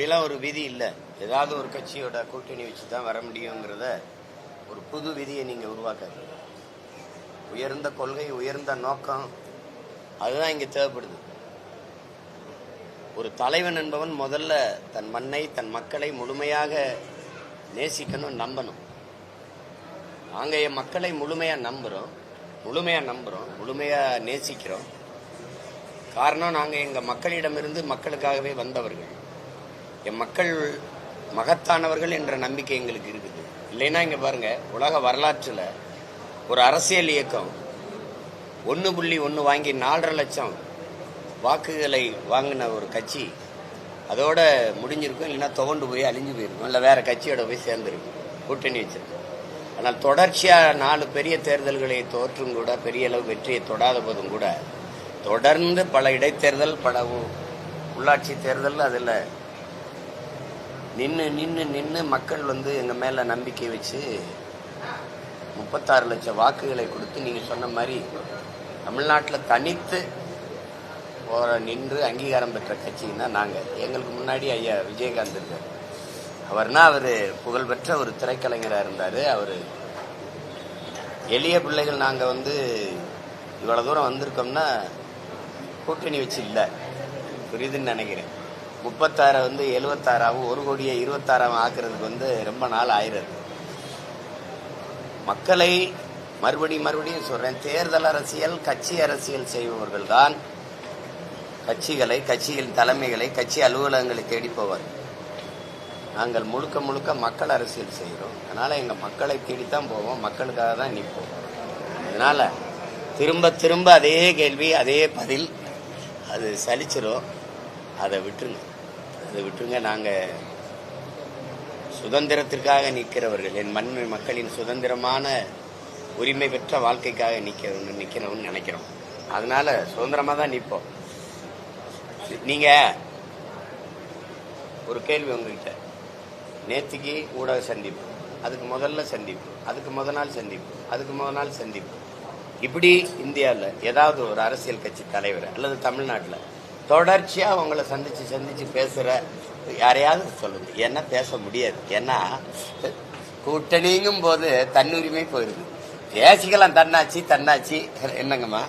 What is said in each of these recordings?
அப்படிலாம் ஒரு விதி இல்லை. ஏதாவது ஒரு கட்சியோட கூட்டணி வச்சு தான் வர முடியுங்கிறத ஒரு புது விதியை நீங்கள் உருவாக்காது உயர்ந்த கொள்கை உயர்ந்த நோக்கம் அதுதான் இங்கே தேவைப்படுது. ஒரு தலைவன் என்பவன் முதல்ல தன் மண்ணை தன் மக்களை முழுமையாக நேசிக்கணும் நம்பணும். நாங்கள் என் மக்களை முழுமையாக நம்புகிறோம் முழுமையாக நம்புகிறோம் முழுமையாக நேசிக்கிறோம். காரணம் நாங்கள் எங்கள் மக்களிடமிருந்து மக்களுக்காகவே வந்தவர்கள். என் மக்கள் மகத்தானவர்கள் என்ற நம்பிக்கை எங்களுக்கு இருக்குது. இல்லைன்னா இங்கே பாருங்கள் உலக வரலாற்றில் ஒரு அரசியல் இயக்கம் ஒன்று புள்ளி ஒன்று வாங்கி நாலரை லட்சம் வாக்குகளை வாங்கின ஒரு கட்சி அதோட முடிஞ்சிருக்கும் இல்லைன்னா துவண்டு போய் அழிஞ்சு போயிருக்கும் இல்லை வேறு கட்சியோட போய் சேர்ந்துருக்கும் கூட்டணி வச்சிருக்கும். ஆனால் தொடர்ச்சியாக நாலு பெரிய தேர்தல்களை தோற்றும் கூட பெரிய அளவு வெற்றியை தொடாத போதும் கூட தொடர்ந்து பல இடைத்தேர்தல் பல உள்ளாட்சி தேர்தல் அதில் நின்று நின்று நின்று மக்கள் வந்து எங்கள் மேலே நம்பிக்கை வச்சு முப்பத்தாறு லட்சம் வாக்குகளை கொடுத்து நீங்கள் சொன்ன மாதிரி தமிழ்நாட்டில் தனித்து போகிற நின்று அங்கீகாரம் பெற்ற கட்சின்னா நாங்கள் எங்களுக்கு முன்னாடி ஐயா விஜயகாந்த் இருக்கார். அவர்னா அவர் புகழ்பெற்ற ஒரு திரைக்கலைஞராக இருந்தார். அவர் எளிய பிள்ளைகள் நாங்கள் வந்து இவ்வளோ தூரம் வந்திருக்கோம்னா கூட்டணி வச்சு இல்லை. புரியுதுன்னு நினைக்கிறேன். முப்பத்தாறை வந்து எழுபத்தாறாவும் ஒரு கோடியை இருபத்தாறாவும் ஆக்குறதுக்கு வந்து ரொம்ப நாள் ஆயிடுது மக்களை மறுபடியும் மறுபடியும் சொல்றேன் தேர்தல் அரசியல் கட்சி அரசியல் செய்பவர்கள் தான் கட்சிகளை கட்சியின் தலைமைகளை கட்சி அலுவலகங்களை தேடி நாங்கள் முழுக்க முழுக்க மக்கள் அரசியல் செய்கிறோம். அதனால் எங்கள் மக்களை தேடித்தான் போவோம் மக்களுக்காக தான் நிற்போம். அதனால் திரும்ப திரும்ப அதே கேள்வி அதே பதில் அது சலிச்சிடும் அதை விட்டுருங்க. அதை விட்டுருங்க. நாங்கள் சுதந்திரத்திற்காக நிற்கிறவர்கள் என் மண் மக்களின் சுதந்திரமான உரிமை பெற்ற வாழ்க்கைக்காக நிற்கிறவங்க நிற்கிறோம்னு நினைக்கிறோம். அதனால சுதந்திரமாக தான் நிற்போம். நீங்கள் ஒரு கேள்வி உங்ககிட்ட. நேற்றுக்கு ஊடக சந்திப்பு அதுக்கு முதல்ல சந்திப்பு அதுக்கு முத நாள் சந்திப்பு அதுக்கு முத நாள் சந்திப்பு. இப்படி இந்தியாவில் ஏதாவது ஒரு அரசியல் கட்சி தலைவர் அல்லது தமிழ்நாட்டில் தொடர்ச்சியாக அவங்கள சந்தித்து சந்தித்து பேசுகிற யாரையாவது சொல்லுது ஏன்னா பேச முடியாது. ஏன்னா கூட்டணிங்கும் போது தன்னுரிமை போயிடுது பேசிக்கலாம் தன்னாச்சி தன்னாச்சி என்னங்கம்மா?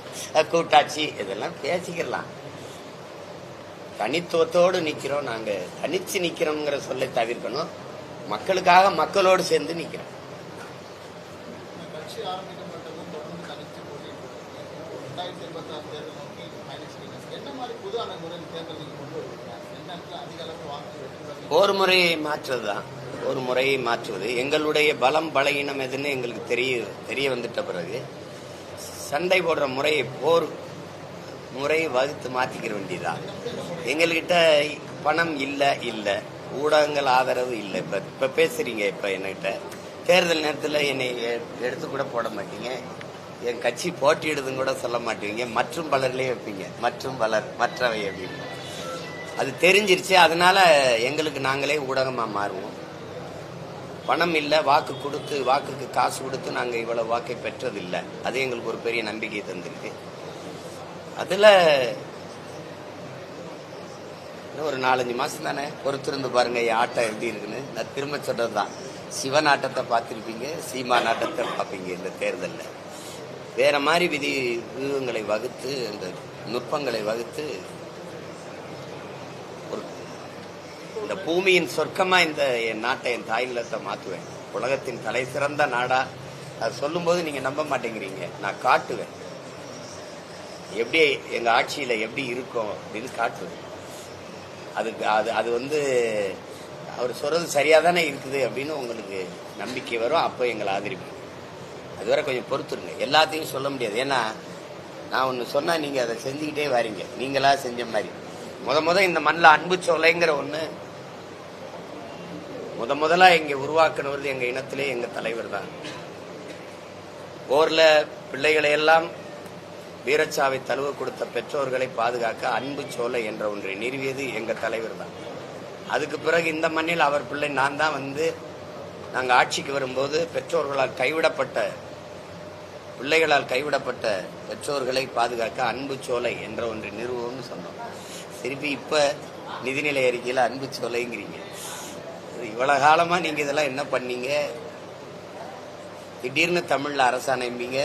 கூட்டாட்சி இதெல்லாம் பேசிக்கலாம். தனித்துவத்தோடு நிற்கிறோம் நாங்கள் தனித்து நிற்கிறோங்கிற சொல்லை தவிர்க்கணும். மக்களுக்காக மக்களோடு சேர்ந்து நிற்கிறோம் கட்சி ஆரம்பிக்கப்பட்டதும் தொடர்ந்து தனித்து ரெண்டாயிரத்தி தேர்தல் ஒரு முறையை மாற்றுவது? தான் ஒரு முறையை மாற்றுவது. எங்களுடைய பலம் பலகீனம் எதுன்னு எங்களுக்கு தெரிய தெரிய வந்துட்ட பிறகு சண்டை போடுற முறையை போர் முறையை வகுத்து மாற்றிக்கிற வேண்டியதுதான் எங்கள்கிட்ட பணம் இல்லை இல்லை. ஊடகங்கள் ஆதரவு இல்லை. இப்போ இப்போ பேசுறீங்க இப்போ என்கிட்ட தேர்தல் நேரத்தில் என்னை எடுத்து கூட போட மாட்டீங்க. என் கட்சி போட்டியிடுதுன்னு கூட சொல்ல மாட்டீங்க. மற்றும் பலர்லேயே வைப்பீங்க. மற்றும் பலர் மற்றவை அப்படின்னு. அது தெரிஞ்சிருச்சு. அதனால எங்களுக்கு நாங்களே ஊடகமாக மாறுவோம். பணம் இல்லை வாக்கு கொடுத்து வாக்குக்கு காசு கொடுத்து நாங்கள் இவ்வளோ வாக்கை பெற்றதில்லை. அது எங்களுக்கு ஒரு பெரிய நம்பிக்கை தந்திருக்கு. அதில் ஒரு நாலஞ்சு மாதம் தானே? பொறுத்திருந்து பாருங்க என் ஆட்டம் எப்படி இருக்குன்னு. நான் திரும்ப சொல்கிறது தான் சிவன் ஆட்டத்தை பார்த்துருப்பீங்க சீமா நாட்டத்தை பார்ப்பீங்க இந்த தேர்தலில். வேற மாதிரி விதி வியூகங்களை வகுத்து அந்த நுட்பங்களை வகுத்து ஒரு இந்த பூமியின் சொர்க்கமா இந்த என் நாட்டை என் தாய் நிலத்தை மாத்துவேன். உலகத்தின் தலை சிறந்த நாடா. அது சொல்லும்போது நீங்க நம்ப மாட்டேங்கிறீங்க. நான் காட்டுவேன். எப்படி எங்க ஆட்சியில எப்படி இருக்கும் அப்படின்னு காட்டுவேன். அதுக்கு அது அது வந்து அவர் சொல்றது சரியா தானே இருக்குது அப்படின்னு உங்களுக்கு நம்பிக்கை வரும். அப்போ எங்களை ஆதரிப்பேன் அதுவரை கொஞ்சம் பொறுத்துருங்க. எல்லாத்தையும் சொல்ல முடியாது. ஏன்னா நான் ஒன்று சொன்னா நீங்க அதை செஞ்சுக்கிட்டே வரீங்க. நீங்களா செஞ்ச மாதிரி. முத முத இந்த மண்ணில் அன்பு சோலைங்கிற ஒன்று முத முதலா இங்கே உருவாக்கினவர் எங்கள் இனத்திலே எங்க தலைவர் தான். போர்ல பிள்ளைகளை எல்லாம் வீரச்சாவை தழுவ கொடுத்த பெற்றோர்களை பாதுகாக்க அன்பு சோலை என்ற ஒன்றை நிறுவியது எங்க தலைவர் தான். அதுக்கு பிறகு இந்த மண்ணில் அவர் பிள்ளை நான் தான் வந்து நாங்கள் ஆட்சிக்கு வரும்போது பெற்றோர்களால் கைவிடப்பட்ட பிள்ளைகளால் கைவிடப்பட்ட பெற்றோர்களை பாதுகாக்க அன்பு சோலை என்ற ஒன்று நிறுவனம்னு சொன்னோம். திருப்பி இப்ப நிதிநிலை அறிக்கையில் அன்பு சோலைங்கிறீங்க. இவ்வளவு காலமா நீங்க இதெல்லாம் என்ன பண்ணீங்க? திடீர்னு தமிழ்ல அரசாணைம்பீங்க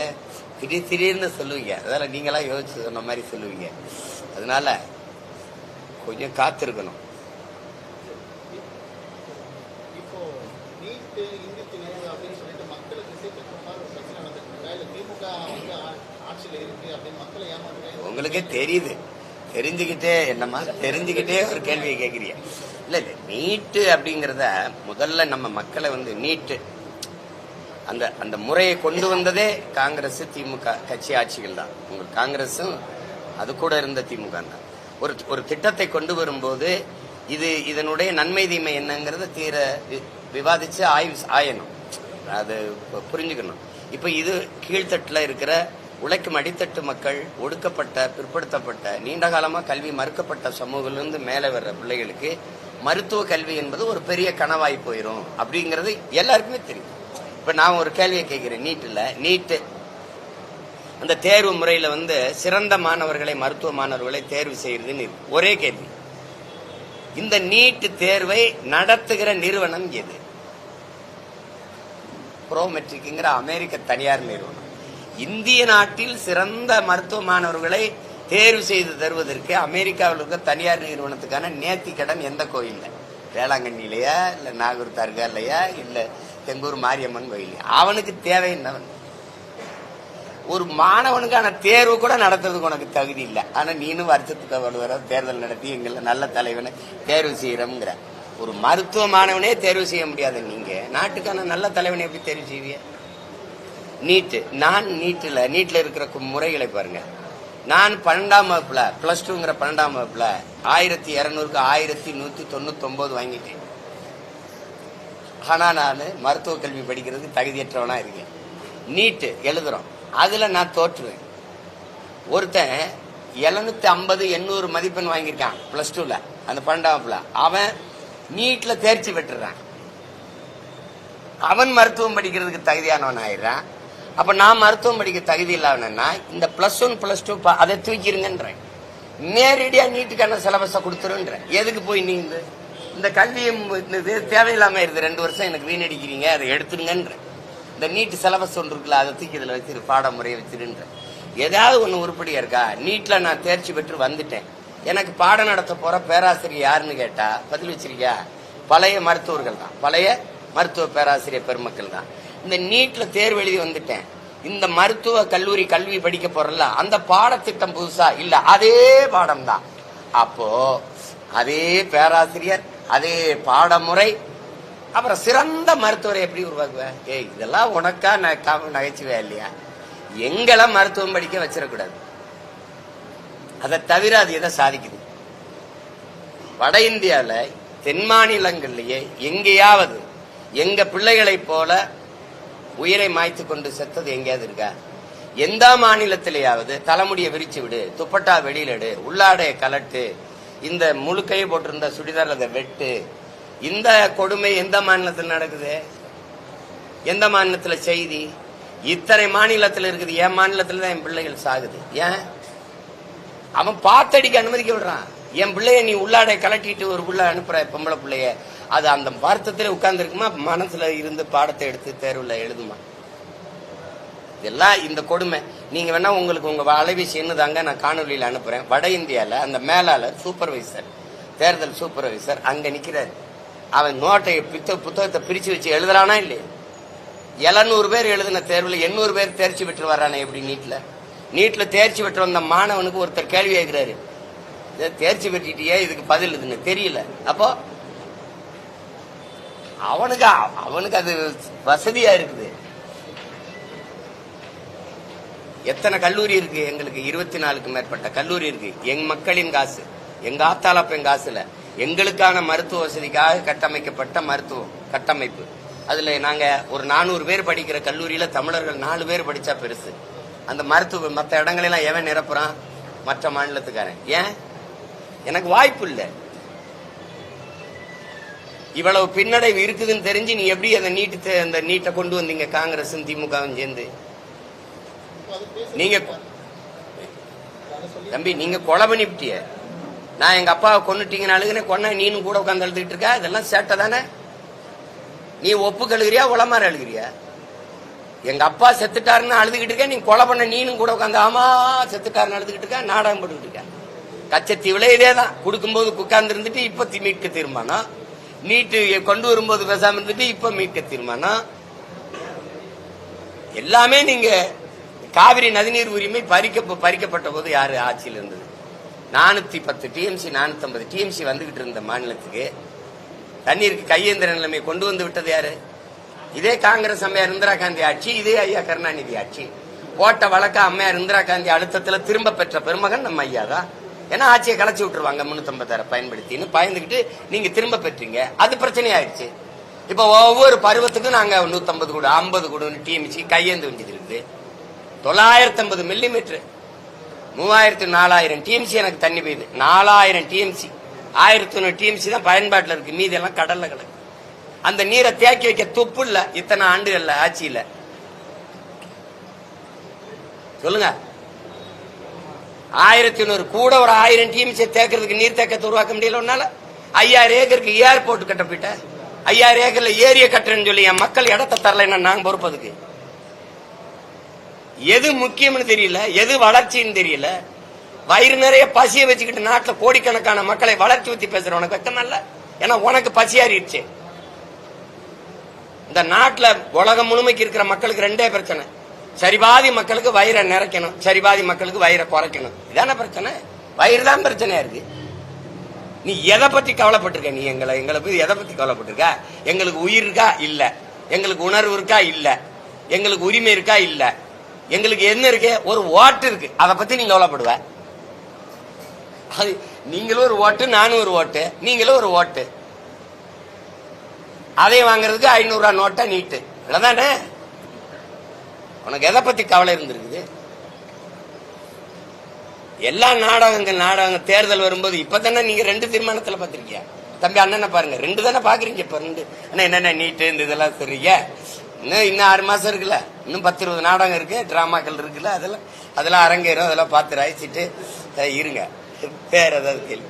திடீர் திடீர்னு சொல்லுவீங்க. அதெல்லாம் நீங்களாம் யோசிச்சு சொன்ன மாதிரி சொல்லுவீங்க. அதனால கொஞ்சம் காத்திருக்கணும் இப்போ நீட்டு இந்தி திணிப்பு அப்படின்னு சொல்லிட்டு மக்களை திசை திருப்ப ஒரு பிரச்சனை நடந்துட்டு இருக்கா இல்ல திமுக வந்து ஆ- ஆட்சியில இருக்கு அப்படின்னு மக்களை ஏமாத்துறாங்க உங்களுக்கு தெரியுது. தெரிஞ்சுக்கிட்டே என்னம்மா தெரிஞ்சுக்கிட்டே ஒரு கேள்வியை கேட்குறீங்க இல்லை இல்லை நீட்டு அப்படிங்கிறத முதல்ல நம்ம மக்களை வந்து நீட்டு. அந்த அந்த முறையை கொண்டு வந்ததே காங்கிரஸ் திமுக கட்சி ஆட்சிகள் தான். உங்களுக்கு காங்கிரஸும் அது கூட இருந்த திமுக தான். ஒரு ஒரு திட்டத்தை கொண்டு வரும்போது இது இதனுடைய நன்மை தீமை என்னங்கிறத தீர வி- விவாதிச்சு ஆய்வு ஆயணும். அது புரிஞ்சுக்கணும். இப்போ இது கீழ்த்தட்டில் இருக்கிற உழைக்கும் அடித்தட்டு மக்கள் ஒடுக்கப்பட்ட பிற்படுத்தப்பட்ட நீண்ட காலமா கல்வி மறுக்கப்பட்ட சமூகத்திலிருந்து மேலே வர்ற பிள்ளைகளுக்கு மருத்துவ கல்வி என்பது ஒரு பெரிய கனவாய் போயிடும் அப்படிங்கிறது எல்லாருக்குமே தெரியும். இப்ப நான் ஒரு கேள்வியை கேட்கிறேன். நீட்டில் நீட்டு. அந்த தேர்வு முறையில வந்து சிறந்த மாணவர்களை மருத்துவ மாணவர்களை தேர்வு செய்யறதுன்னு ஒரே கேள்வி. இந்த நீட்டு தேர்வை நடத்துகிற நிறுவனம் எது? ப்ரோமெட்ரிக்ங்கிற அமெரிக்க தனியார் நிறுவனம். இந்திய நாட்டில் சிறந்த மருத்துவ மாணவர்களை தேர்வு செய்து தருவதற்கு அமெரிக்காவில் இருக்க தனியார் நிறுவனத்துக்கான நேர்த்தி கடன் எந்த கோயில்ல? வேளாங்கண்ணிலையா இல்லை நாகூர் தர்காலையா இல்லை தெங்கூர் மாரியம்மன் கோயில் அவனுக்கு தேவை என்னவன்? ஒரு மாணவனுக்கான தேர்வு கூட நடத்துறதுக்கு உனக்கு தகுதி இல்லை. ஆனால் நீனும் வருஷத்துக்கு ஒரு தேர்தல் நடத்தி எங்களை நல்ல தலைவனை தேர்வு செய்யறோம்ங்கிற. ஒரு மருத்துவ மாணவனே தேர்வு செய்ய முடியாது நீங்கள் நாட்டுக்கான நல்ல தலைவனை எப்படி தேர்வு செய்வீங்க? நீட்டு நான் நீட்டில் நீட்டில் இருக்கிற முறைகளை பாருங்க. நான் பன்னெண்டாம் வகுப்புல பிளஸ் டூங்கிற பன்னெண்டாம் வகுப்புல ஆயிரத்தி இரநூறுக்கு ஆயிரத்தி நூத்தி தொண்ணூத்தி வாங்கிட்டேன். ஆனா நான் மருத்துவ கல்வி படிக்கிறதுக்கு தகுதியற்றவனா இருக்கேன். நீட்டு எழுதுறோம். அதுல நான் தோற்றுவேன். ஒருத்தன் எழுநூத்தி ஐம்பது எண்ணூறு மதிப்பெண் வாங்கியிருக்கான் பிளஸ் டூல அந்த பன்னெண்டாம் வகுப்புல. அவன் நீட்ல தேர்ச்சி பெற்றுறான். அவன் மருத்துவம் படிக்கிறதுக்கு தகுதியானவன் ஆயிடுறான். அப்ப நான் மருத்துவம் படிக்க தகுதி இல்லாதனா இந்த பிளஸ் ஒன் பிளஸ் டூ அதை தூக்கிருங்கன்றேன். நேரடியா நீட்டுக்கான சிலபஸை கொடுத்துருன்றேன். எதுக்கு போய் நீங்க இந்த கல்வியை இது தேவையில்லாம இருது ரெண்டு வருஷம் எனக்கு வீணடிக்கிறீங்க அதை எடுத்துருங்கன்றேன். இந்த நீட் சிலபஸ் ஒன்று இருக்குல்ல அதை தூக்கி இதில் வச்சிரு பாடமுறையை வச்சிருன்றேன். ஏதாவது ஒன்று உருப்படியா இருக்கா? நீட்டில் நான் தேர்ச்சி பெற்று வந்துட்டேன். எனக்கு பாடம் நடத்த போற பேராசிரியர் யாருன்னு கேட்டா பதில் வச்சிருக்கியா? பழைய மருத்துவர்கள் தான். பழைய மருத்துவ பேராசிரியர் பெருமக்கள் தான். இந்த நீட்ல தேர்வு எழுதி வந்துட்டேன். இந்த மருத்துவ கல்லூரி கல்வி படிக்க போறல அந்த பாடத்திட்டம் புதுசா? இல்ல அதே பாடம் தான் அப்போ அதே பேராசிரியர் அதே பாடமுறை அப்புறம் சிறந்த மருத்துவரை எப்படி உருவாக்குவேன்? ஏய் இதெல்லாம் உனக்கா நகைச்சுவே இல்லையா? எங்களை மருத்துவம் படிக்க வச்சிடக்கூடாது. அதை தவிர அது எதை சாதிக்குது? வட இந்தியாவில் தென் மாநிலங்கள்லயே எங்கேயாவது எங்க பிள்ளைகளை போல உயிரை மாய்த்து கொண்டு செத்தது எங்கேயாவது இருக்கா? எந்த மாநிலத்திலேயாவது தலைமுடியை விரிச்சு விடு துப்பட்டா வெளியில எடு உள்ளாடைய கலட்டு இந்த முழுக்கையை போட்டிருந்த சுடிதார் அதை வெட்டு. இந்த கொடுமை எந்த மாநிலத்தில் நடக்குது? எந்த மாநிலத்தில் செய்தி? இத்தனை மாநிலத்தில் இருக்குது என் மாநிலத்தில் தான் என் பிள்ளைகள் சாகுது. ஏன்? அவன் பார்த்தடிக்க அனுமதிக்க விடுறான். என் பிள்ளைய நீ உள்ளாடை கலட்டிட்டு ஒரு பிள்ளை அனுப்புற பொம்பளை பிள்ளைய. அது அந்த வருத்தத்தில் உட்கார்ந்துருக்குமா? மனசில் மனசுல இருந்து பாடத்தை எடுத்து தேர்வில் எழுதுமா? இதெல்லாம் இந்த கொடுமை. நீங்க வேணா உங்களுக்கு உங்க அலைபேசி என்னதாங்க நான் காணொலியில் அனுப்புறேன். வட இந்தியாவில் அந்த மேலாளர் சூப்பர்வைசர் தேர்தல் சூப்பர்வைசர் அங்க நிக்கிறாரு. அவன் நோட்டை பித்த புத்தகத்தை பிரிச்சு வச்சு எழுதுறானா இல்லையா? எழுநூறு பேர் எழுதின தேர்வில் எண்ணூறு பேர் தேர்ச்சி பெற்று வர்றானே எப்படி நீட்டில் நீட்டில் தேர்ச்சி பெற்று வந்த மாணவனுக்கு ஒருத்தர் கேள்வி கேட்கிறாரு. இதை தேர்ச்சி பெற்றிட்டியே இதுக்கு பதில் இதுன்னு தெரியல. அப்போ அவனுக்கு அவனுக்கு அது வசதியா இருக்குது. எத்தனை கல்லூரி இருக்கு? எங்களுக்கு இருபத்தி நாலுக்கு மேற்பட்ட கல்லூரி இருக்கு. எங்க மக்களின் காசு. எங்க ஆத்தாளப்பெண் காசுல எங்களுக்கான மருத்துவ வசதிக்காக கட்டமைக்கப்பட்ட மருத்துவம் கட்டமைப்பு. அதுல நாங்க ஒரு நானூறு பேர் படிக்கிற கல்லூரியில தமிழர்கள் நாலு பேர் படிச்சா பெருசு. அந்த மருத்துவ மற்ற இடங்களெல்லாம் எவன் நிரப்புறான்? மற்ற மாநிலத்துக்காரன். ஏன்? எனக்கு வாய்ப்பு இல்லை. இவ்வளவு பின்னடைவு இருக்குதுன்னு தெரிஞ்சு நீ எப்படி அந்த நீட்டு அந்த நீட்டை கொண்டு வந்தீங்க? காங்கிரஸும் திமுகவும் சேர்ந்து. நீங்க தம்பி நீங்க கொலை பண்ணிவிட்டிய நான் எங்க அப்பாவை கொண்டுட்டீங்கன்னு அழுகுனே கொன்ன நீனும் கூட உட்காந்து அழுதுகிட்டு இருக்க? இதெல்லாம் சேட்டை தானே? நீ ஒப்பு கழுகிறியா உளமாற அழுகிறியா? எங்க அப்பா செத்துட்டாருன்னு அழுதுகிட்டு இருக்க நீ கொலை பண்ண நீனும் கூட உட்காந்து ஆமா செத்துட்டாருன்னு அழுதுகிட்டு இருக்க? நாடகம் போட்டுக்கிட்டு இருக்க? கச்சத்தீவுல இதே தான் கொடுக்கும்போது உட்கார்ந்து இருந்துட்டு இப்ப தி- மீட்க தீர்மானம். நீட்டு கொண்டு வரும்போது பேசாம இருந்துட்டு இப்ப மீட்க தீர்மானம். எல்லாமே நீங்க காவிரி நதிநீர் உரிமை பறிக்க பறிக்கப்பட்ட போது யாரு ஆட்சியில் இருந்தது? நானூத்தி பத்து டிஎம்சி நானூத்தி ஐம்பது டிஎம்சி வந்துகிட்டு இருந்த மாநிலத்துக்கு தண்ணீருக்கு கையேந்திர நிலைமை கொண்டு வந்து விட்டது யாரு? இதே காங்கிரஸ் அம்மையார் இந்திரா காந்தி ஆட்சி இதே ஐயா கருணாநிதி ஆட்சி. போட்ட வழக்க அம்மையார் இந்திரா காந்தி அழுத்தத்துல திரும்ப பெற்ற பெருமகன் நம்ம ஐயா தான். ஏன்னா ஆட்சியை கலைச்சி விட்டுருவாங்க முன்னூத்தம்பத்தாயிர பயன்படுத்தின்னு பயந்துகிட்டு நீங்க திரும்ப பெற்றீங்க. அது பிரச்சனை ஆயிடுச்சு இப்ப ஒவ்வொரு பருவத்துக்கும் நாங்க நூத்தம்பது கூட ஐம்பது கூட டிஎம்சி கையேந்து வேண்டியது இருக்குது தொள்ளாயிரத்தி ஐம்பது மில்லிமீட்ரு மூவாயிரத்து நாலாயிரம் டிஎம்சி எனக்கு தண்ணி பெய்யுது. நாலாயிரம் டிஎம்சி ஆயிரத்தி ஒன்று டிஎம்சி தான் பயன்பாட்டில் இருக்கு. மீதி எல்லாம் கடல்ல கிடக்கு. அந்த நீரை தேக்கி வைக்க துப்பு இல்ல. இத்தனை ஆண்டுகள்ல ஆட்சியில. சொல்லுங்க. ஆயிரத்தி நூறு கூட ஒரு ஆயிரம் டிஎம்சி தேக்கிறதுக்கு நீர் தேக்கத்தை உருவாக்க முடியல உன்னால? ஐயாயிரம் ஏக்கருக்கு ஏர்போர்ட் கட்ட ஐயாயிரம் ஏக்கர்ல ஏரிய கட்டுறேன்னு சொல்லி என் மக்கள் இடத்த தரலைன்னா நாங்க பொறுப்பதுக்கு? எது முக்கியம்னு தெரியல எது வளர்ச்சின்னு தெரியல. வயிறு நிறைய பசியை வச்சுக்கிட்டு நாட்டில் கோடிக்கணக்கான மக்களை வளர்ச்சி பத்தி பேசுற உனக்கு வெக்கம் இல்ல? ஏன்னா உனக்கு பசியாறிடுச்சு. இந்த நாட்டில் உலகம் முழுமைக்கு இருக்கிற மக்களுக்கு ரெண்டே பிரச்சனை. சரிபாதி மக்களுக்கு வயிறை நிறைக்கணும். சரிபாதி மக்களுக்கு வயிறை குறைக்கணும். இதான பிரச்சனை? வயிறு தான் பிரச்சனையா இருக்கு. நீ எதை பத்தி கவலைப்பட்டிருக்க? நீ எங்களை எங்களை பத்தி எதை பத்தி கவலைப்பட்டிருக்க? எங்களுக்கு உயிர் இருக்கா? இல்ல. எங்களுக்கு உணர்வு இருக்கா? இல்ல. எங்களுக்கு உரிமை இருக்கா? இல்ல. எங்களுக்கு என்ன இருக்கு? ஒரு ஓட்டு இருக்கு. அதை பத்தி நீ கவலைப்படுவ. அது நீங்களும் ஒரு ஓட்டு நானும் ஒரு ஓட்டு. நீங்களும் ஒரு ஓட்டு. அதை வாங்குறதுக்கு ஐநூறு ரூபா நோட்டை நீட்டு. இவ்வளவுதானே உனக்கு எதை பத்தி கவலை இருந்திருக்குது? எல்லா நாடகங்கள் நாடகங்கள் தேர்தல் வரும்போது இப்பதானே நீங்க ரெண்டு தீர்மானத்துல பாத்திருக்கியா தம்பி அண்ணனை பாருங்க ரெண்டு தானே பாக்குறீங்க இப்ப ரெண்டு. அண்ணா என்னென்ன நீட்டு இந்த இதெல்லாம் சொல்றீங்க இன்னும் இன்னும் ஆறு மாசம் இருக்குல்ல? இன்னும் பத்து இருபது நாடகம் இருக்கு டிராமாக்கள் இருக்குல்ல? அதெல்லாம் அதெல்லாம் அரங்கேறும் அதெல்லாம் பார்த்து ரசிச்சுட்டு இருங்க. வேற ஏதாவது கேள்வி?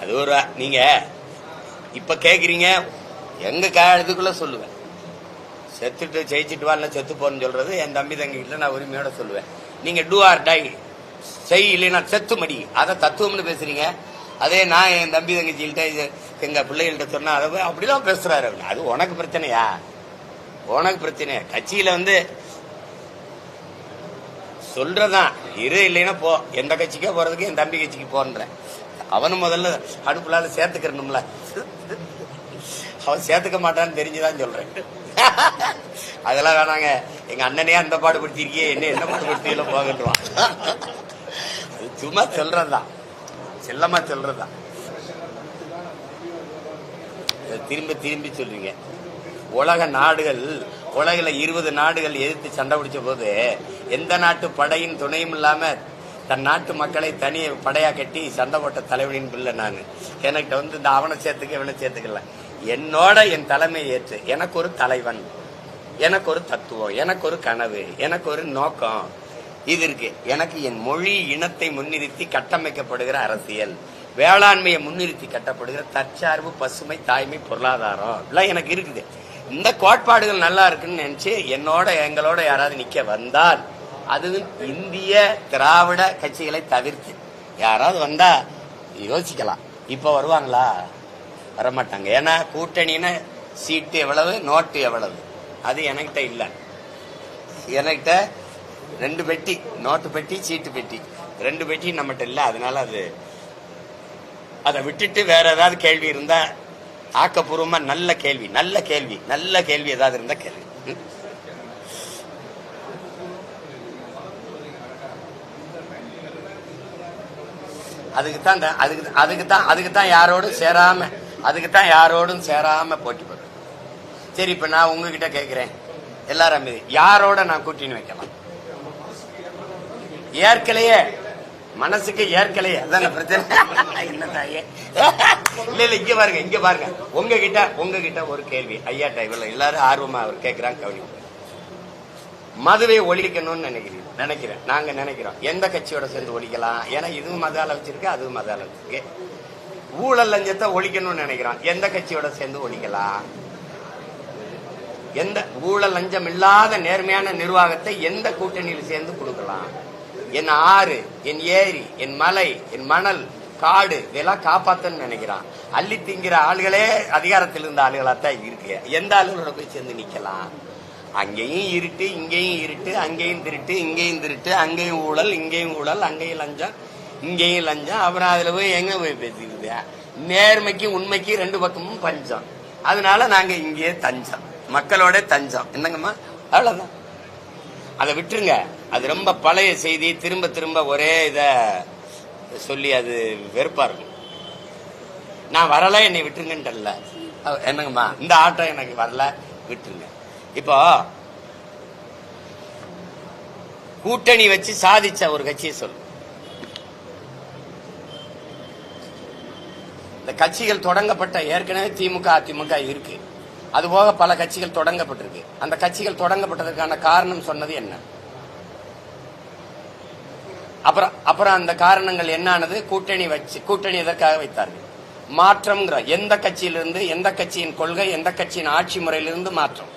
அது ஒரு நீங்கள் இப்ப கேக்குறீங்க? எங்க காலத்துக்குள்ள சொல்லுவேன். செத்துட்டு ஜெயிச்சுட்டு வா செத்து போன்னு சொல்றது என் தம்பி தங்கிட்ட நான் உரிமையோட சொல்லுவேன். நீங்க டூ ஆர் டை செய் இல்லைன்னா செத்து மடி. அதை தத்துவம்னு பேசுறீங்க. அதே நான் என் தம்பி தங்கச்சிகிட்ட எங்க பிள்ளைகள்கிட்ட சொன்னா அதை அப்படிலாம் பேசுறாரு அது உனக்கு பிரச்சனையா? உனக்கு பிரச்சனையா? கட்சியில வந்து சொல்றதான் இரு இல்லைன்னா போ. எந்த கட்சிக்கோ போறதுக்கு என் தம்பி கட்சிக்கு போன்றேன். அவனும் முதல்ல அடுப்புலால சேர்த்துக்கிறணும்ல. அவன் சேர்த்துக்க மாட்டான்னு தெரிஞ்சுதான் சொல்றேன். அதெல்லாம் வேணாங்க. எங்க அண்ணனே அந்த பாடுபடுத்திருக்கியே என்ன என்ன பாடுபடுத்தியில போகட்டுவான். அது சும்மா சொல்றதுதான். செல்லமா சொல்றதுதான். திரும்ப திரும்பி சொல்றீங்க. உலக நாடுகள் உலகில இருபது நாடுகள் எதிர்த்து சண்டை பிடிச்ச போது எந்த நாட்டு படையின் துணையும் இல்லாமல் தன் நாட்டு மக்களை தனி படையா கட்டி சண்டை போட்ட தலைவனின் பிள்ளை நான். எனக்கிட்ட வந்து இந்த அவனை சேர்த்துக்க இவனை சேர்த்துக்கல. என்னோட என் தலைமை ஏற்று எனக்கு ஒரு தலைவன் எனக்கு ஒரு தத்துவம் எனக்கு ஒரு கனவு எனக்கு ஒரு நோக்கம். இது இருக்கு. எனக்கு என் மொழி இனத்தை முன்னிறுத்தி கட்டமைக்கப்படுகிற அரசியல். வேளாண்மையை முன்னிறுத்தி கட்டப்படுகிற தற்சார்பு பசுமை தாய்மை பொருளாதாரம். இதெல்லாம் எனக்கு இருக்குது. இந்த கோட்பாடுகள் நல்லா இருக்குன்னு நினைச்சு என்னோட எங்களோட யாராவது நிக்க வந்தால் அது இந்திய திராவிட கட்சிகளை தவிர்த்து. யாராவது வந்தா யோசிக்கலாம். இப்ப வருவாங்களா? வரமாட்டாங்க. ஏன்னா கூட்டணின்னு சீட்டு எவ்வளவு நோட்டு எவ்வளவு? அது என்கிட்ட இல்ல. எனக்கிட்ட ரெண்டு பெட்டி நோட்டு பெட்டி சீட்டு பெட்டி. ரெண்டு பெட்டி நம்மகிட்ட இல்ல. அதனால அது அதை விட்டுட்டு வேற ஏதாவது கேள்வி இருந்தா ஆக்கப்பூர்வமா நல்ல கேள்வி நல்ல கேள்வி நல்ல கேள்வி ஏதாவது இருந்தா கேள்வி அதுக்கு தான் அதுக்கு அதுக்கு தான் அதுக்கு தான் யாரோடும் சேராம அதுக்கு தான் யாரோடும் சேராம போட்டி போடுறேன் சரி இப்ப நான் உங்ககிட்ட கேட்குறேன் எல்லாரும் அமைதி. யாரோட நான் கூட்டின்னு வைக்கலாம்? ஏற்கலையே. மனசுக்கு ஏற்கலையே. அதான பிரச்சனை? என்ன தாயே? இல்ல இல்ல இங்க பாருங்க இங்க பாருங்க. உங்ககிட்ட உங்ககிட்ட ஒரு கேள்வி. ஐயா டைவர்ல எல்லாரும் ஆர்வமா அவர் கேக்குறாங்க கவனி மதுவை ஒழிக்கணும்னு நினைக்கிறீங்க. நினைக்கிறேன். நாங்க நினைக்கிறோம். எந்த கட்சியோட சேர்ந்து ஒழிக்கலாம்? ஏன்னா இதுவும் மதால வச்சிருக்கு அதுவும் மதால வச்சிருக்கு. ஊழல் லஞ்சத்தை ஒழிக்கணும்னு நினைக்கிறோம். எந்த கட்சியோட சேர்ந்து ஒழிக்கலாம்? எந்த ஊழல் லஞ்சம் இல்லாத நேர்மையான நிர்வாகத்தை எந்த கூட்டணியில் சேர்ந்து கொடுக்கலாம்? என் ஆறு என் ஏரி என் மலை என் மணல் காடு இதெல்லாம் காப்பாத்தன்னு நினைக்கிறான் அள்ளி திங்கிற ஆளுகளே அதிகாரத்தில் இருந்த ஆளுகளாத்தான் இருக்கு. எந்த ஆளுகளோட போய் சேர்ந்து நிக்கலாம் அங்கேயும் இருட்டு இங்கேயும் இருட்டு அங்கேயும் திருட்டு இங்கேயும் திருட்டு அங்கேயும் ஊழல் இங்கேயும் ஊழல் அங்கேயும் லஞ்சம் இங்கேயும் லஞ்சம். அப்புறம் அதுல போய் எங்க போய் பேசிக்கிறது நேர்மைக்கு உண்மைக்கு ரெண்டு பக்கமும் பஞ்சம். அதனால நாங்க இங்கேயே தஞ்சம். மக்களோட தஞ்சம். என்னங்கம்மா? அவ்வளவுதான். அதை விட்டுருங்க. அது ரொம்ப பழைய செய்தி. திரும்ப திரும்ப ஒரே இத சொல்லி அது வெறுப்பா இருக்கும். நான் வரல என்னை விட்டுருங்கன்றல என்னங்கம்மா? இந்த ஆட்டம் எனக்கு வரல. விட்டுருங்க. இப்போ கூட்டணி வச்சு சாதிச்ச ஒரு கட்சியை சொல்லு. இந்த கட்சிகள் தொடங்கப்பட்ட ஏற்கனவே திமுக அதிமுக இருக்கு. அதுபோக பல கட்சிகள் தொடங்கப்பட்டிருக்கு. அந்த கட்சிகள் தொடங்கப்பட்டதற்கான காரணம் சொன்னது என்ன? அப்புறம் அப்புறம் அந்த காரணங்கள் என்னானது? கூட்டணி வச்சு கூட்டணி எதற்காக வைத்தார்கள்? மாற்றம்ங்கிற எந்த கட்சியிலிருந்து எந்த கட்சியின் கொள்கை எந்த கட்சியின் ஆட்சி முறையிலிருந்து மாற்றம்.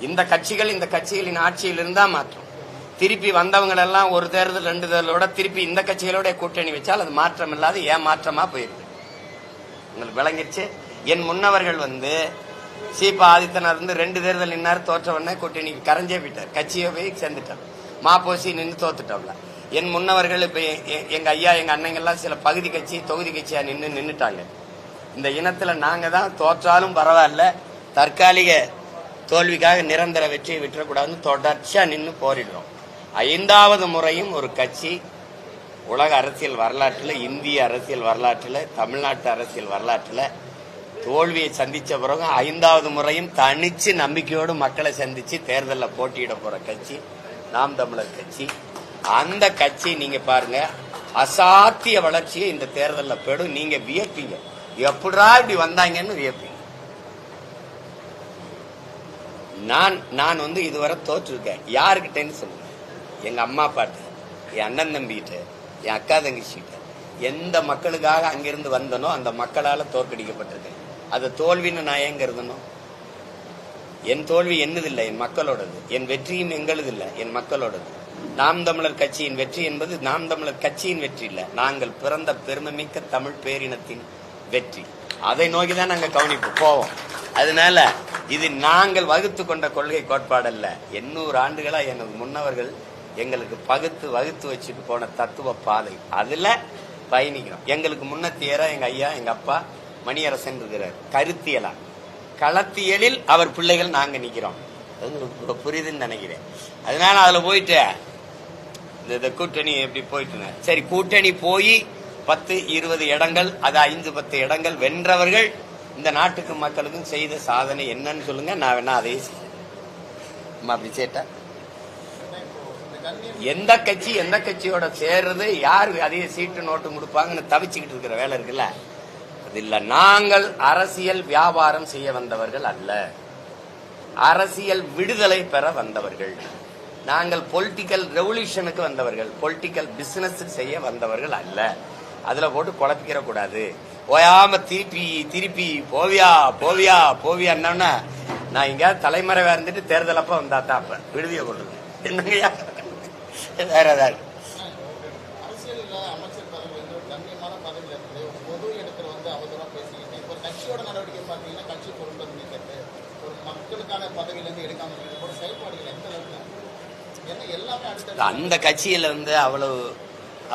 இந்த கட்சிகள் இந்த கட்சிகளின் ஆட்சியிலிருந்தா மாற்றம். திருப்பி வந்தவங்களெல்லாம் ஒரு தேர்தல் ரெண்டு தேர்தலோட திருப்பி இந்த கட்சிகளோட கூட்டணி வச்சால் அது மாற்றம் இல்லாத ஏன் மாற்றமா போயிடுது உங்களுக்கு விளங்கிருச்சு? என் முன்னவர்கள் வந்து சீபா ஆதித்தனார் இருந்து ரெண்டு தேர்தல் நின்னார் தோற்ற கூட்டணி கரைஞ்சே போயிட்டார். கட்சியை போய் சேர்ந்துட்டார். மாப்போசி நின்று தோத்துட்டோம்ல. என் முன்னவர்கள் இப்போ எ- எங்க ஐயா எங்க அண்ணங்கள்லாம் சில பகுதி கட்சி தொகுதி கட்சியா நின்று நின்றுட்டாங்க இந்த இனத்துல நாங்க தான் தோற்றாலும் பரவாயில்ல தற்காலிக தோல்விக்காக நிரந்தர வெற்றியை விட்டுறக்கூடாதுன்னு தொடர்ச்சியாக நின்று போரிடுறோம். ஐந்தாவது முறையும் ஒரு கட்சி உலக அரசியல் வரலாற்றில் இந்திய அரசியல் வரலாற்றில் தமிழ்நாட்டு அரசியல் வரலாற்றில் தோல்வியை சந்தித்த பிறகு ஐந்தாவது முறையும் தனித்து நம்பிக்கையோடு மக்களை சந்தித்து தேர்தலில் போட்டியிட போகிற கட்சி நாம் தமிழர் கட்சி. அந்த கட்சி நீங்கள் பாருங்கள் அசாத்திய வளர்ச்சியை இந்த தேர்தலில் போயிடும் நீங்கள் வியப்பீங்க. எப்படா இப்படி வந்தாங்கன்னு வியப்பீங்க. நான் நான் வந்து இதுவரை தோற்றுருக்கேன். யாருக்கிட்டேன்னு சொல்லுங்க எங்கள் அம்மா அப்பாட்ட என் அண்ணன் தம்பிகிட்ட என் அக்கா தங்கச்சிகிட்ட எந்த மக்களுக்காக அங்கிருந்து வந்தனோ அந்த மக்களால் தோற்கடிக்கப்பட்டிருக்கேன். அது தோல்வின்னு நான் ஏன் என் தோல்வி என்னதில்லை? என் மக்களோடது. என் வெற்றியும் எங்களது இல்லை. என் மக்களோடது. நாம் தமிழர் கட்சியின் வெற்றி என்பது நாம் தமிழர் கட்சியின் வெற்றி இல்லை. நாங்கள் பிறந்த பெருமைமிக்க தமிழ் பேரினத்தின் வெற்றி. அதை நோக்கி தான் நாங்கள் கவனிப்பு போவோம். அதனால இது நாங்கள் வகுத்து கொண்ட கொள்கை கோட்பாடல்ல எண்ணூறு ஆண்டுகளா எனது முன்னவர்கள் எங்களுக்கு பகுத்து வகுத்து வச்சுட்டு போன தத்துவ பாதை. அதுல பயணிக்கிறோம். எங்களுக்கு முன்னத்தியரா எங்க ஐயா எங்க அப்பா மணியரசன் இருக்கிறார். கருத்தியலா. களத்தியலில் அவர் பிள்ளைகள் நாங்க நிக்கிறோம். அது புரியுதுன்னு நினைக்கிறேன். அதனால அதுல போயிட்டு இந்த- இந்த கூட்டணி எப்படி போயிட்டு சரி கூட்டணி போய் பத்து இருபது இடங்கள் அது ஐந்து பத்து இடங்கள் வென்றவர்கள் இந்த நாட்டுக்கு மக்களுக்கும் செய்த சாதனை என்னன்னு சொல்லுங்க. நான் வேணா அதையே செய்யறேன் அப்படி சேட்டா எந்த கட்சி எந்த கட்சியோட சேர்றது யார் அதிக சீட்டு நோட்டு கொடுப்பாங்கன்னு தவிச்சுக்கிட்டு இருக்கிற வேலை இருக்குல்ல? அது இல்ல. நாங்கள் அரசியல் வியாபாரம் செய்ய வந்தவர்கள் அல்ல. அரசியல் விடுதலை பெற வந்தவர்கள். நாங்கள் பொலிட்டிக்கல் ரெவல்யூஷனுக்கு வந்தவர்கள். பொலிட்டிக்கல் பிசினஸ் செய்ய வந்தவர்கள் அல்ல. அதில் போட்டு குழப்பிக்கிற கூடாது ஓயாமல் திருப்பி திருப்பி போவியா போவியா போவியா என்னன்னா நான் எங்கேயாவது தலைமறைவாக இருந்துட்டு தேர்தல் அப்போ வந்தா தான் அப்போ. விடுதியை கொண்டு என்னங்கய்யா? வேற ஏதாவது. அந்த கட்சியில வந்து அவ்வளவு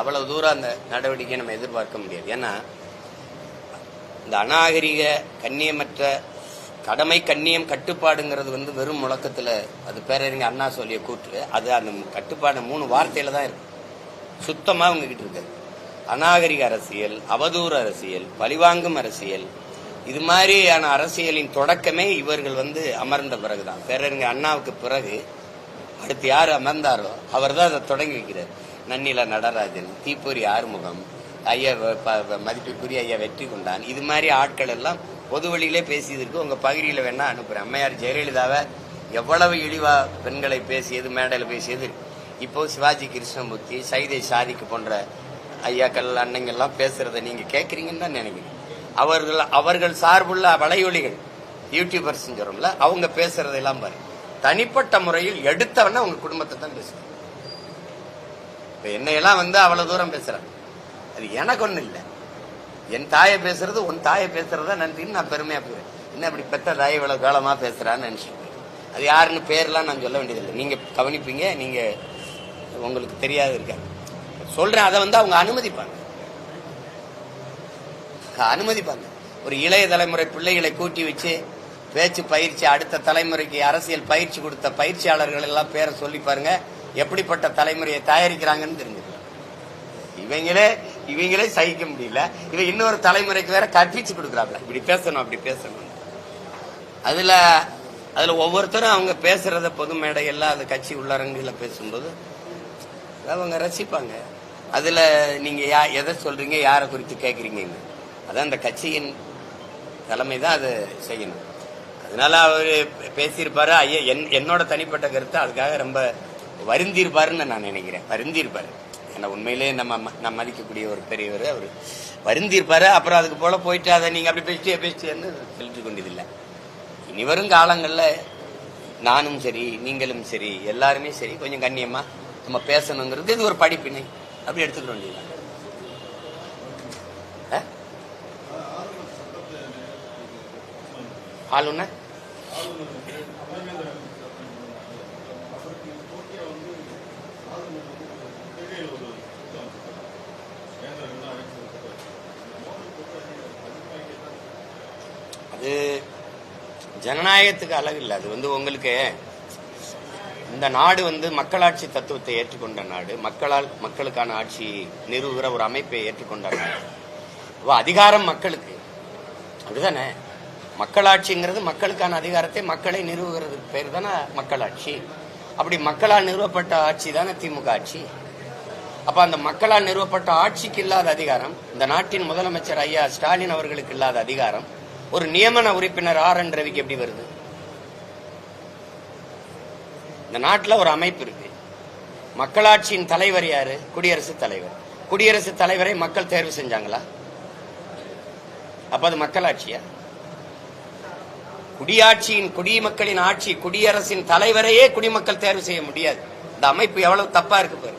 அவ்வளவு தூரம் அந்த நடவடிக்கையை நம்ம எதிர்பார்க்க முடியாது. ஏன்னா இந்த அநாகரிக கண்ணியமற்ற கடமை கண்ணியம் கட்டுப்பாடுங்கிறது வந்து வெறும் முழக்கத்தில் அது பேரறிஞர் அண்ணா சொல்லிய கூற்று. அது அந்த கட்டுப்பாடு மூணு வார்த்தையில தான் இருக்கு. அவங்க கிட்ட இருக்கு. அநாகரிக அரசியல் அவதூறு அரசியல் பழிவாங்கும் அரசியல் இது மாதிரியான அரசியலின் தொடக்கமே இவர்கள் வந்து அமர்ந்த பிறகுதான். பேரறிஞர் அண்ணாவுக்கு பிறகு அடுத்து யார் அமர்ந்தாரோ அவர் தான் அதை தொடங்கி வைக்கிறார். நன்னில நடராஜன் தீப்பொறி ஆறுமுகம் ஐயா வ- ப- மதிப்புக்குரிய ஐயா வெற்றி கொண்டான் இது மாதிரி ஆட்கள் எல்லாம் பொது வழியிலே பேசியதற்கு உங்க பகுதியில் வேணா அனுப்புறேன். அம்மையார் ஜெயலலிதாவை எவ்வளவு இழிவா பெண்களை பேசியது மேடையில் பேசியது. இப்போ சிவாஜி கிருஷ்ணமூர்த்தி சைதை சாதிக்கு போன்ற ஐயாக்கள் அண்ணங்கள்லாம் பேசுறதை நீங்க கேட்குறீங்கன்னு தான் நினைக்கிறேன். அவர்கள் அவர்கள் சார்புள்ள வலையொலிகள் யூடியூபர்ஸ் சொல்றோம்ல அவங்க பேசுறதெல்லாம் பாரு தனிப்பட்ட முறையில் எடுத்தவன அவங்க குடும்பத்தை தான் பேசுறாங்க இப்போ என்னையெல்லாம் வந்து அவ்வளவு தூரம் பேசுறாங்க அது எனக்கு ஒண்ணு இல்லை. என் தாயை பேசுறது உன் தாயை பேசுறத நன்றின்னு நான் பெருமையா போகிறேன் என்ன இப்படி பெத்த தாய் இவ்வளவு காலமா பேசுறான்னு நினைச்சிட்டு அது யாருன்னு பேர்லாம் நான் சொல்ல வேண்டியதில்லை. நீங்க கவனிப்பீங்க நீங்க உங்களுக்கு தெரியாது இருக்க சொல்றேன் அதை வந்து அவங்க அனுமதிப்பாங்க. அனுமதிப்பாங்க. ஒரு இளைய தலைமுறை பிள்ளைகளை கூட்டி வச்சு பேச்சு பயிற்சி அடுத்த தலைமுறைக்கு அரசியல் பயிற்சி கொடுத்த பயிற்சியாளர்கள் எல்லாம் பேரை சொல்லி பாருங்க. எப்படிப்பட்ட தலைமுறையை தயாரிக்கிறாங்கன்னு தெரிஞ்சுக்கலாம் இவங்களே இவங்களே சகிக்க முடியல. இவ இன்னொரு தலைமுறைக்கு வேற கற்பிச்சு கொடுக்குறாப்ல. இப்படி பேசணும் அப்படி பேசணும். அதுல அதுல ஒவ்வொருத்தரும் அவங்க பேசுறத பொது மேடையெல்லாம் அந்த கட்சி உள்ளரங்குல பேசும்போது அவங்க ரசிப்பாங்க. அதுல நீங்க யா எதை சொல்றீங்க யாரை குறித்து கேட்குறீங்கன்னு அதான் அந்த கட்சியின் தலைமை தான் அதை செய்யணும். அதனால அவர் பேசியிருப்பாரு. ஐயா என் என்னோட தனிப்பட்ட கருத்து அதுக்காக ரொம்ப வருந்திருப்பாருன்னு நான் நினைக்கிறேன். வருந்திருப்பாரு. ஏன்னா உண்மையிலேயே நம்ம ம- நம்ம மதிக்கக்கூடிய ஒரு பெரியவர் அவர் வருந்திருப்பாரு. அப்புறம் அதுக்கு போல போயிட்டு அதை நீங்க அப்படி பேசிட்டே பேசிட்டேன்னு சொல்லிட்டு கொண்டதில்லை. இனி வரும் காலங்களில் நானும் சரி நீங்களும் சரி எல்லாருமே சரி கொஞ்சம் கண்ணியமா நம்ம பேசணுங்கிறது இது ஒரு படிப்பினை. அப்படி எடுத்துக்க வேண்டியது ஆளுநர் அது ஜனநாயகத்துக்கு அழகு இல்லை. அது வந்து உங்களுக்கு இந்த நாடு வந்து மக்களாட்சி தத்துவத்தை ஏற்றுக்கொண்ட நாடு. மக்களால் மக்களுக்கான ஆட்சி நிறுவுகிற ஒரு அமைப்பை ஏற்றுக்கொண்ட நாடு. அதிகாரம் மக்களுக்கு. அப்படிதானே? மக்களாட்சிங்கிறது மக்களுக்கான அதிகாரத்தை மக்களை நிறுவுகிறதுக்கு பேர் தானே மக்களாட்சி. அப்படி மக்களால் நிறுவப்பட்ட ஆட்சி தானே திமுக ஆட்சி. அப்ப அந்த மக்களால் நிறுவப்பட்ட ஆட்சிக்கு இல்லாத அதிகாரம் இந்த நாட்டின் முதலமைச்சர் ஐயா ஸ்டாலின் அவர்களுக்கு இல்லாத அதிகாரம் ஒரு நியமன உறுப்பினர் ஆர் என் ரவிக்கு எப்படி வருது? இந்த நாட்டில் ஒரு அமைப்பு இருக்கு. மக்களாட்சியின் தலைவர் யாரு? குடியரசுத் தலைவர். குடியரசுத் தலைவரை மக்கள் தேர்வு செஞ்சாங்களா? அப்ப அது மக்களாட்சியா? குடியாட்சியின் குடிமக்களின் ஆட்சி குடியரசின் தலைவரையே குடிமக்கள் தேர்வு செய்ய முடியாது. இந்த அமைப்பு எவ்வளவு தப்பா இருக்கு பாரு.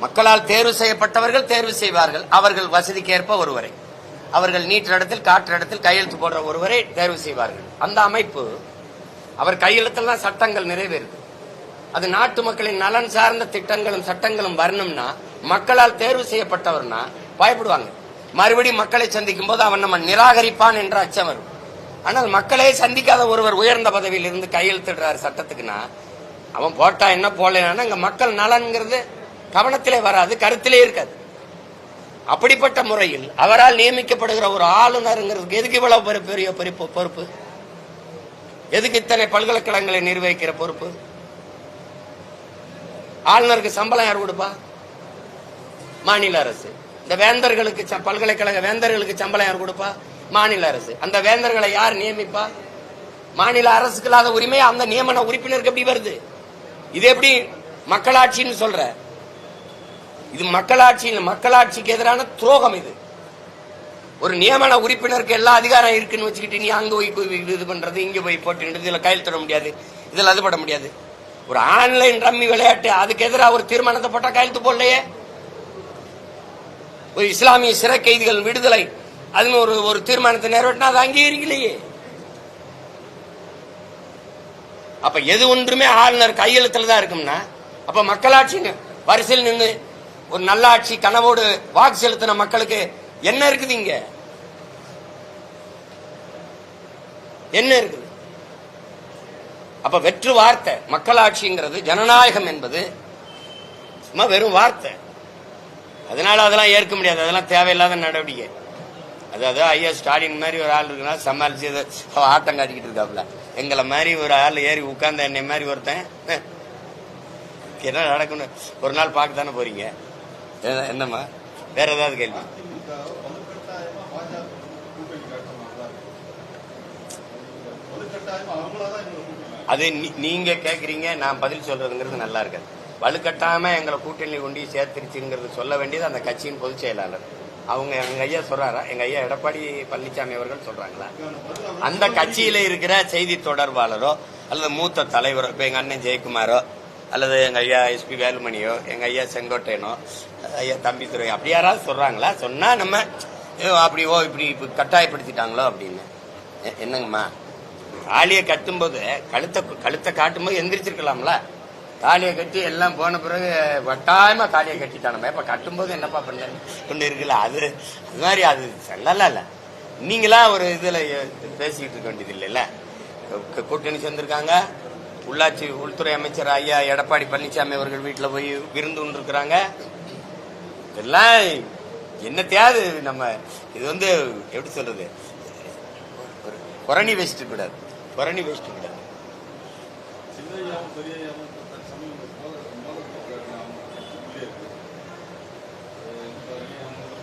மக்களால் தேர்வு செய்யப்பட்டவர்கள் தேர்வு செய்வார்கள் அவர்கள் வசதிக்கேற்ப ஒருவரை. அவர்கள் நீற்ற இடத்தில் காற்று இடத்தில் கையெழுத்து போடுற ஒருவரை தேர்வு செய்வார்கள். அந்த அமைப்பு அவர் கையெழுத்தில் தான் சட்டங்கள் நிறைவேறுது. அது நாட்டு மக்களின் நலன் சார்ந்த திட்டங்களும் சட்டங்களும் வரணும்னா மக்களால் தேர்வு செய்யப்பட்டவர்னா பயப்படுவாங்க. மறுபடியும் மக்களை சந்திக்கும் போது அவன் நம்ம நிராகரிப்பான் என்ற அச்சம் வரும். ஆனால் மக்களே சந்திக்காத ஒருவர் உயர்ந்த பதவியில் இருந்து கையெழுத்திடுறாரு சட்டத்துக்குன்னா அவன் போட்டா என்ன போடலன்னா இங்க மக்கள் நலன்ங்கிறது கவனத்திலே வராது கருத்திலே இருக்காது. அப்படிப்பட்ட முறையில் அவரால் நியமிக்கப்படுகிற ஒரு ஆளுநருங்கிறதுக்கு எதுக்கு இவ்வளவு பெரிய பெரிய பொறுப்பு பொறுப்பு? எதுக்கு இத்தனை பல்கலைக்கழகங்களை நிர்வகிக்கிற பொறுப்பு? ஆளுநருக்கு சம்பளம் யார் கொடுப்பா? மாநில அரசு. இந்த வேந்தர்களுக்கு ச- பல்கலைக்கழக வேந்தர்களுக்கு சம்பளம் யார் கொடுப்பா? மாநில அரசு. அந்த வேந்தர்களை யார் நியமிப்பா? மாநில அரசுக்கு இல்லாத உரிமை அந்த நியமன உறுப்பினருக்கு எப்படி வருது? இது எப்படி மக்களாட்சின்னு சொல்ற? இது மக்களாட்சி மக்களாட்சிக்கு எதிரான துரோகம் இது. ஒரு நியமன உறுப்பினருக்கு எல்லா அதிகாரம் இருக்குன்னு வச்சுக்கிட்டு நீ அங்கே போய் இது பண்றது இங்கே போய் போட்டு இதுல கையெழுத்திட முடியாது இதில் அது பட முடியாது. ஒரு ஆன்லைன் ரம்மி விளையாட்டு அதுக்கு எதிராக ஒரு தீர்மானத்தை போட்டால் கையெழுத்து போடலையே? ஒரு இஸ்லாமிய சிறை கைதிகள் விடுதலை அதுன்னு ஒரு ஒரு தீர்மானத்தை நிறைவேற்றினா அது அங்கீகரிக்கலையே. அப்ப எது ஒன்றுமே ஆளுநர் கையெழுத்துல தான் இருக்கும்னா அப்ப மக்களாட்சின்னு வரிசையில் நின்று ஒரு நல்லாட்சி கனவோடு வாக்கு செலுத்தின மக்களுக்கு என்ன இருக்குது இங்க? என்ன இருக்குது? அப்ப வெற்று வார்த்தை மக்களாட்சிங்கிறது ஜனநாயகம் என்பது சும்மா வெறும் வார்த்தை. அதனால அதெல்லாம் ஏற்க முடியாது. அதெல்லாம் தேவையில்லாத நடவடிக்கை. அதாவது ஐயா ஸ்டாலின் மாதிரி ஒரு ஆள் இருக்குன்னா சமாளிச்சு ஆட்டம் காட்டிக்கிட்டு இருக்காப்புல. எங்களை மாதிரி ஒரு ஆள் ஏறி உட்கார்ந்த என்னை மாதிரி ஒருத்தன் என்ன நடக்கணும் ஒரு நாள் பார்க்க தானே போறீங்க? என்னம்மா? வேற ஏதாவது கேள்வி? அது நீ- நீங்க கேக்குறீங்க நான் பதில் சொல்றதுங்கிறது நல்லா இருக்காது. வலுக்கட்டாம எங்களை கூட்டணி கொண்டு சேர்த்துருச்சுங்கிறது சொல்ல வேண்டியது அந்த கட்சியின் பொதுச் செயலாளர். அவங்க எங்க ஐயா சொல்றாரா? எங்க ஐயா எடப்பாடி பழனிசாமி அவர்கள் சொல்றாங்களா? அந்த கட்சியில இருக்கிற செய்தி தொடர்பாளரோ அல்லது மூத்த தலைவரோ இப்ப எங்க அண்ணன் ஜெயக்குமாரோ அல்லது எங்க ஐயா எஸ்பி வேலுமணியோ எங்க ஐயா செங்கோட்டையனோ ஐயா தம்பித்துறை அப்படி யாராவது சொல்கிறாங்களா சொன்னால் நம்ம ஏ, அப்படி ஓ இப்படி இப்போ கட்டாயப்படுத்திட்டாங்களோ அப்படின்னு. என்னங்கம்மா? தாலியை கட்டும்போது கழுத்தை கழுத்தை காட்டும்போது எந்திரிச்சிருக்கலாம்ல? தாலியை கட்டி எல்லாம் போன பிறகு வட்டாயமாக தாலியை கட்டிட்டானம்மா இப்போ கட்டும்போது என்னப்பா பண்ண ஒண்ணு இருக்குல்ல அது அது மாதிரி அது சொல்லலாம் இல்லை. நீங்களா ஒரு இதில் பேசிக்கிட்டு இருக்க வேண்டியது இல்லைல்ல கூட்டணி சேர்ந்துருக்காங்க. உள்ளாட்சி உள்துறை அமைச்சர் ஐயா எடப்பாடி பழனிசாமி அவர்கள் வீட்டில் போய் விருந்து இருக்கிறாங்க இதெல்லாம் என்னத்தையாவது நம்ம இது வந்து எப்படி சொல்றது? ஒரு புரணி வச்சுட்டு கூடாது. புரணி வச்சுட்டு கூடாது.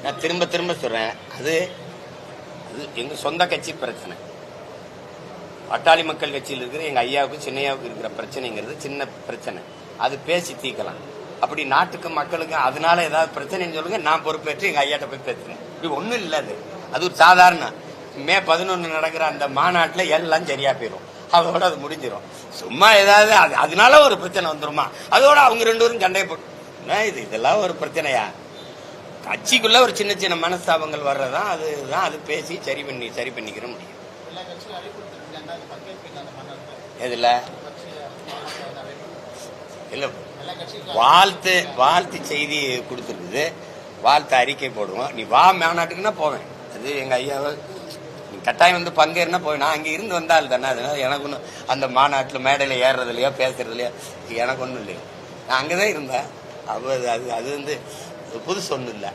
நான் திரும்ப திரும்ப சொல்றேன். அது அது எங்க சொந்த கட்சி பிரச்சனை. பாட்டாளி மக்கள் கட்சியில் இருக்கிற எங்க ஐயாவுக்கும் சின்னையாவுக்கு இருக்கிற பிரச்சனைங்கிறது சின்ன பிரச்சனை. அது பேசி தீர்க்கலாம். அப்படி நாட்டுக்கு மக்களுக்கு அதனால ஏதாவது பிரச்சனைன்னு சொல்லுங்க நான் பொறுப்பேற்று எங்க ஐயாட்ட போய் பேசுறேன். இப்படி ஒண்ணும் இல்ல அது. அது ஒரு சாதாரண மே பதினொன்னு நடக்கிற அந்த மாநாட்டுல எல்லாம் சரியா போயிடும் அதோட அது முடிஞ்சிடும் சும்மா ஏதாவது அது அதனால ஒரு பிரச்சனை வந்துருமா? அதோட அவங்க ரெண்டு பேரும் சண்டை போட்டு இது இதெல்லாம் ஒரு பிரச்சனையா? கட்சிக்குள்ள ஒரு சின்ன சின்ன மனஸ்தாபங்கள் வர்றதான் அதுதான் அது பேசி சரி பண்ணி சரி பண்ணிக்கிற முடியும். எல்லா எதுல வாழ்த்து வாழ்த்து செய்தி கொடுத்துருக்குது. வாழ்த்து அறிக்கை போடுவோம். நீ வா மாநாட்டுக்குன்னா போவேன். அது எங்க ஐயாவை நீ கட்டாயம் வந்து பங்கேறினா போய் நான் அங்கே இருந்து வந்தால் தானே. அதனால எனக்கு ஒன்றும் அந்த மாநாட்டில் மேடையில் ஏறுறதுலையோ பேசுறதுலையோ எனக்கு ஒன்றும் இல்லையோ. நான் அங்கே தான் இருந்தேன். அப்போ அது அது அது வந்து புதுசு ஒன்றும் இல்லை.